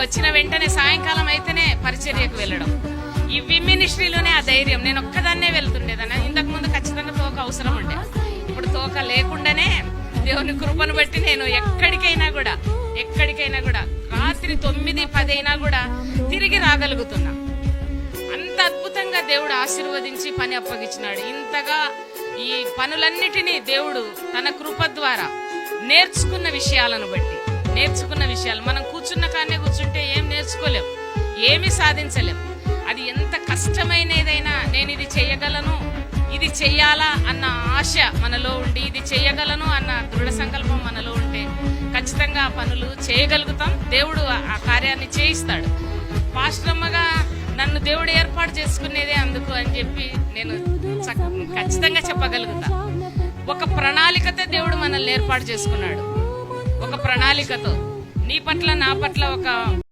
వచ్చిన వెంటనే సాయంకాలం అయితేనే పరిచర్యకు వెళ్ళడం. ఈ వి మినిస్ట్రీలోనే ఆ ధైర్యం. నేను ఒక్కదాన్నే వెళ్తుండేదాన్ని. ఇంతకు ముందు ఖచ్చితంగా తోక అవసరం ఉండే. ఇప్పుడు తోక లేకుండానే దేవుని కృపను బట్టి నేను ఎక్కడికైనా కూడా ఎక్కడికైనా కూడా రాత్రి తొమ్మిది పది అయినా కూడా తిరిగి రాగలుగుతున్నా. అంత అద్భుతంగా దేవుడు ఆశీర్వదించి పని అప్పగించినాడు. ఇంతగా ఈ పనులన్నిటినీ దేవుడు తన కృప ద్వారా నేర్చుకున్న విషయాలను బట్టి. నేర్చుకున్న విషయాలు. మనం కూర్చున్న కానే కూర్చుంటే ఏం నేర్చుకోలేం ఏమి సాధించలేం. అది ఎంత కష్టమైనదైనా నేను ఇది చేయగలను ఇది చెయ్యాలా అన్న ఆశ మనలో ఉండి ఇది చేయగలను అన్న దృఢ సంకల్పం మనలో ఉంటే ఖచ్చితంగా ఆ పనులు చేయగలుగుతాం. దేవుడు ఆ- కార్యాన్ని చేయిస్తాడు. పాస్టమ్మగా నన్ను దేవుడు ఏర్పాటు చేసుకునేదే అందుకు అని చెప్పి నేను ఖచ్చితంగా చెప్పగలుగుతా. ఒక ప్రణాళికతో దేవుడు మనల్ని ఏర్పాటు చేసుకున్నాడు. ఒక ప్రణాళికతో. నీ పట్ల నా పట్ల ఒక